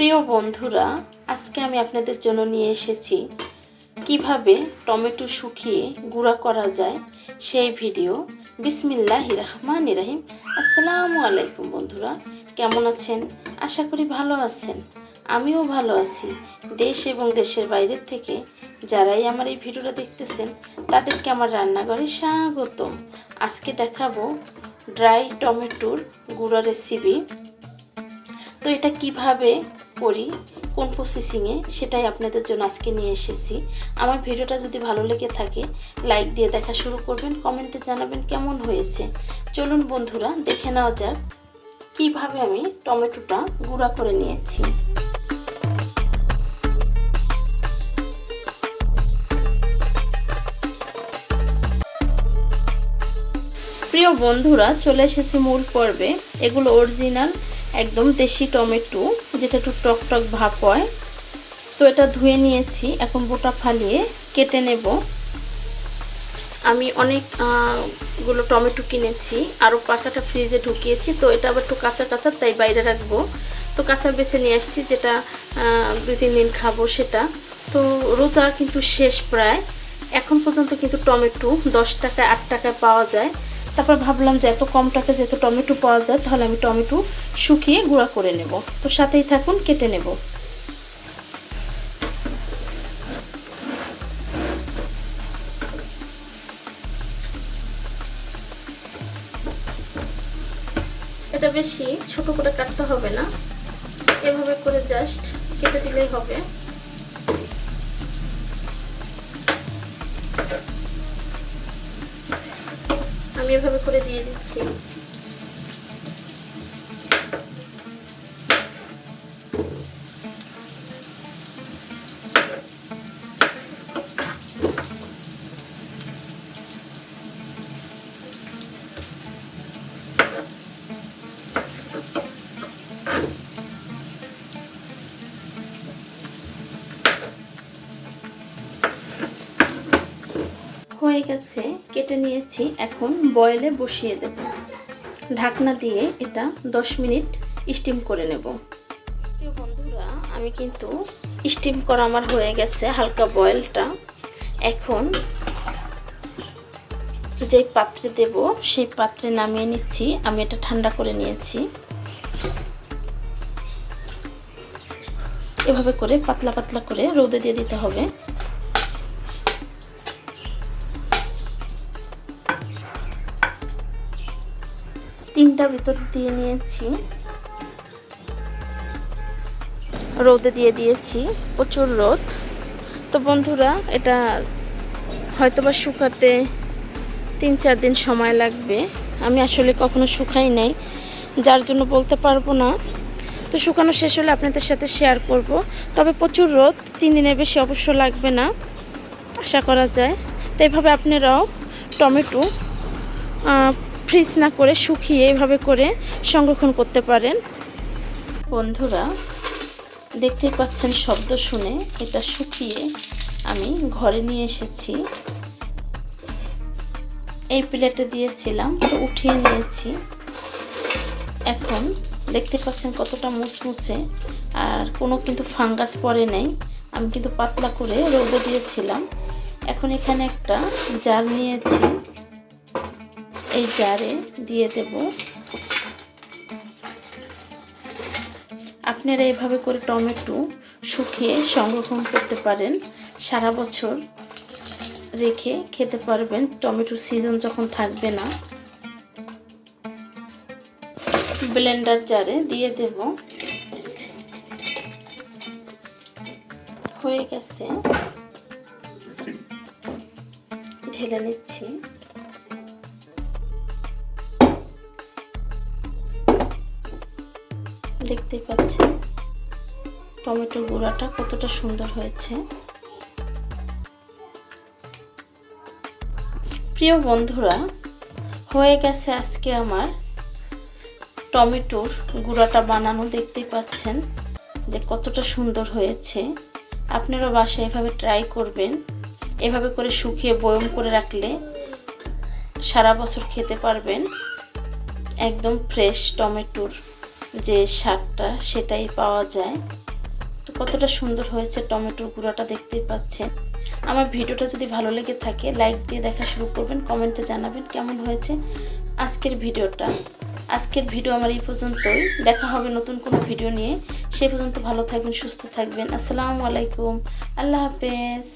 প্রিয় বন্ধুরা, আজকে আমি আপনাদের জন্য নিয়ে এসেছি কীভাবে টমেটো শুকিয়ে গুঁড়া করা যায় সেই ভিডিও। বিসমিল্লাহ রহমান রাহিম। আসসালামু আলাইকুম বন্ধুরা, কেমন আছেন? আশা করি ভালো আছেন। আমিও ভালো আছি। দেশ এবং দেশের বাইরের থেকে যারাই আমার এই ভিডিওটা দেখতেছেন, তাদেরকে আমার রান্নাঘরে স্বাগতম। আজকে দেখাবো ড্রাই টমেটোর গুঁড়া রেসিপি। তো এটা কীভাবে করি, কোন প্রসেসিংয়ে সেটাই আপনাদের জন্য আজকে নিয়ে এসেছি। আমার ভিডিওটা যদি ভালো লেগে থাকে লাইক দিয়ে দেখা শুরু করবেন কমেন্টে জানাবেন কেমন হয়েছে। চলুন বন্ধুরা, দেখে নেওয়া যাক কীভাবে আমি টমেটোটা গুঁড়া করে নিয়েছি। প্রিয় বন্ধুরা, চলে এসেছি মূল পর্বে। এগুলো অরিজিনাল একদম দেশি টমেটো। যেটা একটু টক টক ভাব হয়, তো এটা ধুয়ে নিয়েছি, এখন বোটা ফালিয়ে কেটে নেব। আমি অনেকগুলো টমেটো কিনেছি আরও কাঁচাটা ফ্রিজে ঢুকিয়েছি, তো এটা আবার একটু কাঁচা কাঁচা, তাই বাইরে রাখব। তো কাঁচা বেছে নিয়ে আসছি, যেটা দুই তিন দিন খাব সেটা। তো রোজা কিন্তু শেষ প্রায়। এখন পর্যন্ত কিন্তু টমেটো দশ টাকা আট টাকায় পাওয়া যায়। তারপর ভাবলাম যে এত কম টাকা যেহেতু টমেটো পাওয়া যায়, তাহলে আমি টমেটো শুকিয়ে গুঁড়া করে নেব। তো সাথেই থাকুন, কেটে নেব। এটা বেশি, ছোট করে কাটতে হবে না। এভাবে করে জাস্ট কেটে দিলেই হবে। আমি এভাবে করে দিয়ে দিচ্ছি। হয়ে গেছে, কেটে নিয়েছি, এখন বয়েলে বসিয়ে দেব। ঢাকনা দিয়ে এটা 10 মিনিট স্টিম করে নেব। বন্ধুরা, আমি কিন্তু স্টিম করা আমার হয়ে গেছে, হালকা বয়েলটা। এখন যে পাত্রে দেব, সেই পাত্রে নামিয়ে নিচ্ছি, আমি এটা ঠান্ডা করে নিয়েছি। এভাবে করে পাতলা পাতলা করে রোদে দিয়ে দিতে হবে। তিনটা ভিতর দিয়ে নিয়েছি। রোদে দিয়ে দিয়েছি, প্রচুর রোদ। তো বন্ধুরা, এটা হয়তোবা শুকাতে তিন চার দিন সময় লাগবে। আমি আসলে কখনো শুকাই নাই, যার জন্য বলতে পারব না। তো শুকানো শেষ হলে আপনাদের সাথে শেয়ার করব। তবে প্রচুর রোদ, তিন দিনের বেশি অবশ্য লাগবে না, আশা করা যায়। তো এভাবে আপনারাও টমেটো ফ্রিজ না করে শুকিয়ে এভাবে করে সংরক্ষণ করতে পারেন। বন্ধুরা দেখতে পাচ্ছেন শব্দ শুনে এটা শুকিয়ে আমি ঘরে নিয়ে এসেছি। এই প্লেটে দিয়েছিলাম, তো উঠিয়ে নিয়েছি। এখন দেখতে পাচ্ছেন কতটা মুসমুসে আর কোনো কিন্তু ফাঙ্গাস পরে নেই। আমি কিন্তু পাতলা করে রোদে দিয়েছিলাম। এখন এখানে একটা জার নিয়েছি। এই জারে দিয়ে দেব। আপনারা এভাবে করে টমেটো শুকিয়ে সংরক্ষণ করতে পারেন। সারা বছর রেখে খেতে পারবেন। টমেটোর সিজন যখন থাকবে না। ব্লেন্ডার জারে দিয়ে দেব। হয়ে গেছে। ঢেলে নিচ্ছি। দেখতেই পাচ্ছেন। টমেটো গুঁড়াটা কতটা সুন্দর হয়েছে। প্রিয় বন্ধুরা, হয়ে গেছে আজকে আমার টমেটোর গুঁড়াটা বানানো। দেখতেই পাচ্ছেন যে কতটা সুন্দর হয়েছে। আপনারা বাসায় এভাবে ট্রাই করবেন। এভাবে করে শুকিয়ে বয়ম করে রাখলে সারা বছর খেতে পারবেন। একদম ফ্রেশ টমেটোর যে স্বাদটা সেটাই পাওয়া যায়। তো কতটা সুন্দর হয়েছে টমেটোর গুঁড়াটা দেখতেই পাচ্ছেন। আমার ভিডিওটা যদি ভালো লেগে থাকে লাইক দিয়ে দেখা শুরু করবেন কমেন্টে জানাবেন কেমন হয়েছে আজকের ভিডিওটা। আজকের ভিডিও আমার এই পর্যন্তই। দেখা হবে নতুন কোনো ভিডিও নিয়ে। সে পর্যন্ত ভালো থাকবেন, সুস্থ থাকবেন। আসসালামু আলাইকুম। আল্লাহ হাফেজ।